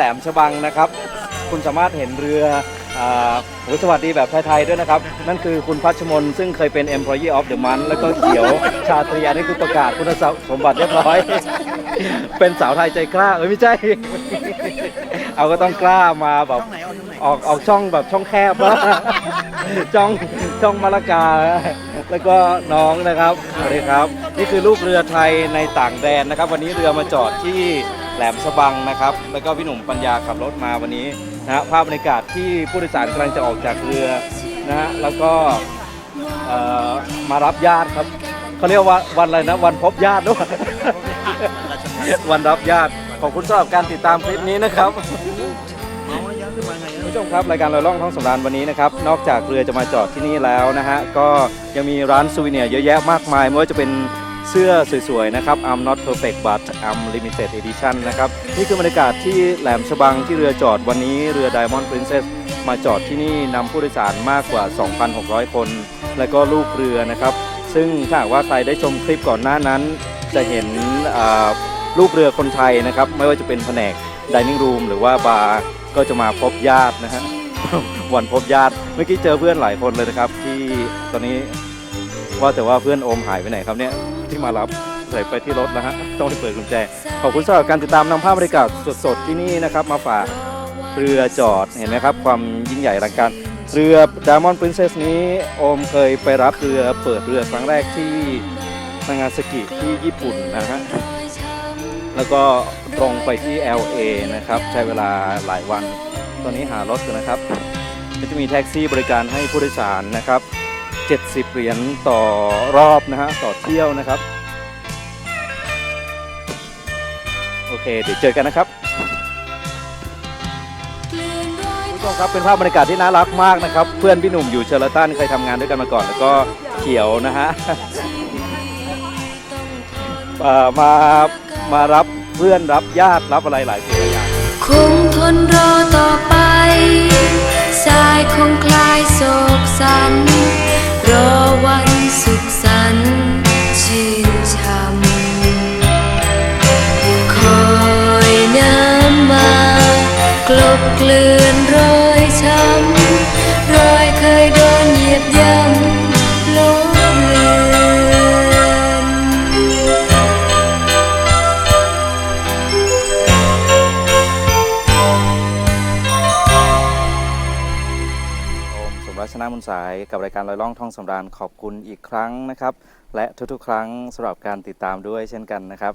่แหลมฉบังนะครับ คุณสามารถเห็นเรืออ่าโหสวัสดีแบบไทยๆด้วยนะครับ นั่นคือคุณพัชมน ซึ่งเคยเป็น Employee of the Month แล้วก็เขียวชาตรีอันนี้คือประกาศคุณสมบัติเรียบร้อย เป็นสาวไทยใจกล้า เอ้ยไม่ใช่ เอาก็ต้องกล้ามาแบบออกออกช่องแบบช่องแคบว่าช่องช่องมะละกา แล้วก็น้องนะครับสวัสดีครับ นี่คือลูกเรือไทยในต่างแดนนะครับ วันนี้เรือมาจอดที่ แหลมฉบังนะครับ แล้วก็พี่หนุ่มปัญญาขับรถมาวันนี้นะฮะภาพบรรยากาศที่ผู้โดยสารกำลังจะออกจากเรือนะฮะแล้วก็เอ่อมารับญาติครับเขาเรียกว่าวันอะไรนะวันพบญาติด้วย วันรับญาติขอบคุณสำหรับการติดตามคลิปนี้นะครับคุณผู้ชมครับรายการลอยล่องท้องสำราญวันนี้นะครับนอกจากเรือจะมาจอดที่นี่แล้วนะฮะก็ยังมีร้านซูวิเนียร์เยอะแยะมากมายไม่ว่าจะเป็น เสื้อสวยๆ นะครับ I'm not perfect but I'm limited edition นะครับ นี่คือบรรยากาศที่แหลมฉบังที่เรือจอดวันนี้เรือ Diamond Princess มาจอดที่นี่นำผู้โดยสารมากกว่า 2,600 คน และก็ลูกเรือนะครับ ซึ่งถ้าหากว่าใครได้ชมคลิปก่อนหน้านั้น จะเห็นลูกเรือคนไทยนะครับ ไม่ว่าจะเป็นแผนก dining room หรือว่าบาร์ก็จะมาพบญาตินะฮะวันพบญาติเมื่อกี้เจอเพื่อนหลายคนเลยนะครับ ที่ตอนนี้ ว่าแต่ว่าเพื่อนโอมหายไปไหนครับเนี่ยที่มารับใส่ไปที่รถแล้วฮะต้องไปเปิดกุญแจ ขอบคุณสำหรับการติดตามนำภาพบรรยากาศสดๆที่นี่นะครับ มาฝากเรือจอดเห็นไหมครับ ความยิ่งใหญ่อลังการเรือ Diamond Princess นี้โอมเคยไปรับเรือเปิดเรือครั้งแรกที่นางาซากิที่ญี่ปุ่นนะฮะแล้วก็ตรงไปที่ LA นะครับ ใช้เวลาหลายวัน ตอนนี้หารถอยู่นะครับจะมีแท็กซี่บริการให้ผู้โดยสารนะครับ 70 เหรียญต่อรอบนะฮะต่อเที่ยวนะครับ โอเค เดี๋ยวเจอกันนะครับคุณผู้ชมครับเป็นภาพบรรยากาศที่น่ารักมากนะครับ เพื่อนพี่หนุ่มอยู่เชอร์ตันเคยทำงานด้วยกันมาก่อน แล้วก็เขียวนะฮะเอ่อมามารับเพื่อนรับญาติรับอะไรหลายสิ่งหลายอย่างคงทนรอต่อไป สายคงคลายโศกสัน วันสุขสันต์ชื่นช่ำคอยน้ำมากลบเกลื่อนรอยช้ำรอยเคยโดนเหยียบย่ำ รัชนามุนสายกับรายการลอยล่องท่องสำราญขอบคุณอีกครั้งนะครับ และทุกๆ ครั้งสำหรับการติดตามด้วยเช่นกันนะครับ